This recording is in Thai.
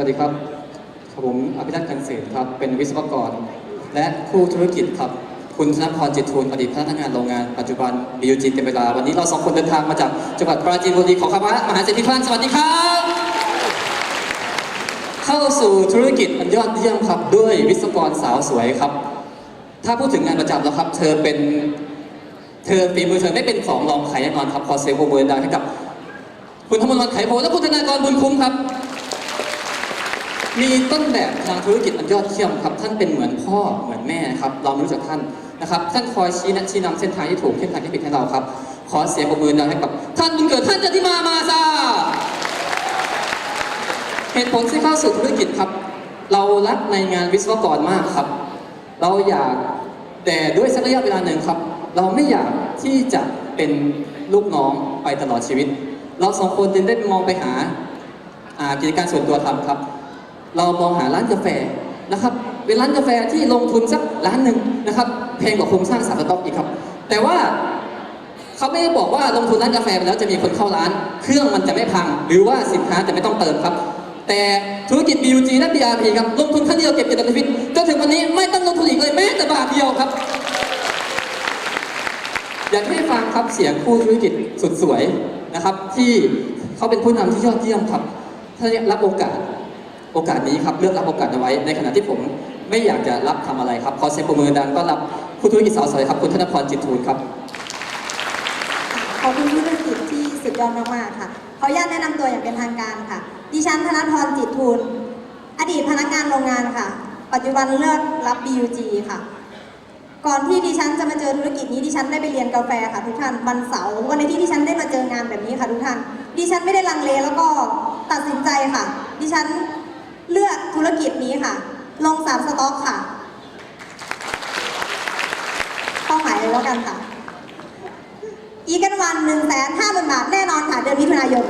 วัสดีครับผมอภิรัตน์กันเศษครับ เป็นวิศวกร และผู้ธุรกิจครับ คุณธนพรจิตทูลอดีตพนักงานโรงงานปัจจุบัน BUG เต็มเวลา วันนี้เราสองคนเดินทางมาจากจังหวัดปราจีนบุรีขอคำว่ามหาเศรษฐีพันสวัสดีครับ เข้าสู่ธุรกิจอันยอดเยี่ยมครับด้วยวิศวกรสาวสวยครับ ถ้าพูดถึงงานประจำแล้วครับ เธอเป็น เธอฝีมือเธอไม่เป็นของรองใครแน่นอนครับขอเสียงปรบมือดังให้กับ คุณธรรมนวลไขโพและคุณธนากรบุญคุ้มครับ มีต้นแบบทางธุรกิจอันยอดเยี่ยมครับ ท่านเป็นเหมือนพ่อเหมือนแม่ครับ เรารู้จักท่านนะครับ ท่านคอยชี้แนะชี้นำเส้นทางที่ถูกเส้นทางที่ผิดให้เราครับ ขอเสียงปรบมือดังให้กับ ท่านบุญเกิดท่านจันทิมามาซาเหตุผลที่เข้าสู่ธุรกิจครับ เรารักในงานวิศวกรมากครับ เราอยากแต่ด้วยสักระยะเวลาหนึ่งครับ เราไม่อยากที่จะเป็นลูกน้องไปตลอดชีวิต เราสองคนจึงได้มองไปหาอ่ากิจการส่วนตัวทำครับ เรามองหาร้านกาแฟนะครับ เป็นร้านกาแฟที่ลงทุนสักล้านหนึ่งนะครับแพงกว่าโครงสร้างสารสต็อกอีกครับ แต่ว่าเขาไม่ได้บอกว่าลงทุนร้านกาแฟไปแล้วจะมีคนเข้าร้าน เครื่องมันจะไม่พัง หรือว่าสินค้าจะไม่ต้องเติมครับ แต่ธุรกิจ BUG และ BRP ครับลงทุนครั้งเดียวเก็บเงินตลอดชีวิตจนถึงวันนี้ไม่ต้องลงทุนอีกเลยแม้แต่บาทเดียวครับอยากให้ฟังครับเสียงผู้ธุรกิจสุดสวยนะครับ ที่เขาเป็นผู้นำที่ยอดเยี่ยมครับถ้ารับโอกาส โอกาสนี้ครับเลือกรับโอกาสเอาไว้ ในขณะที่ผมไม่อยากจะรับทำอะไรครับขอเสียงปรบมือดังต้อนรับผู้ธุรกิจสาวสวยครับคุณธนพรจิตทูลครับขอบคุณธุรกิจที่สุดยอดมากๆค่ะขออนุญาตแนะนำตัวอย่างเป็นทางการค่ะ ดิฉันธนพรจิตทูลอดีตพนักงานโรงงานค่ะ ปัจจุบันเลือกรับ BUG ค่ะ ก่อนที่ดิฉันจะมาเจอธุรกิจนี้ดิฉันได้ไปเรียนกาแฟค่ะทุกท่านวันเสาร์วันในที่ดิฉันได้มาเจองานแบบนี้ค่ะทุกท่านดิฉันไม่ได้ลังเลแล้วก็ตัดสินใจค่ะ ดิฉัน เลือกธุรกิจนี้ค่ะ ลงสามสต็อกค่ะเป้าหมายเลยแล้วกันค่ะ อีกกันวันหนึ่งแสนห้าหมื่นบาทแน่นอนค่ะ เดือนมิถุนายน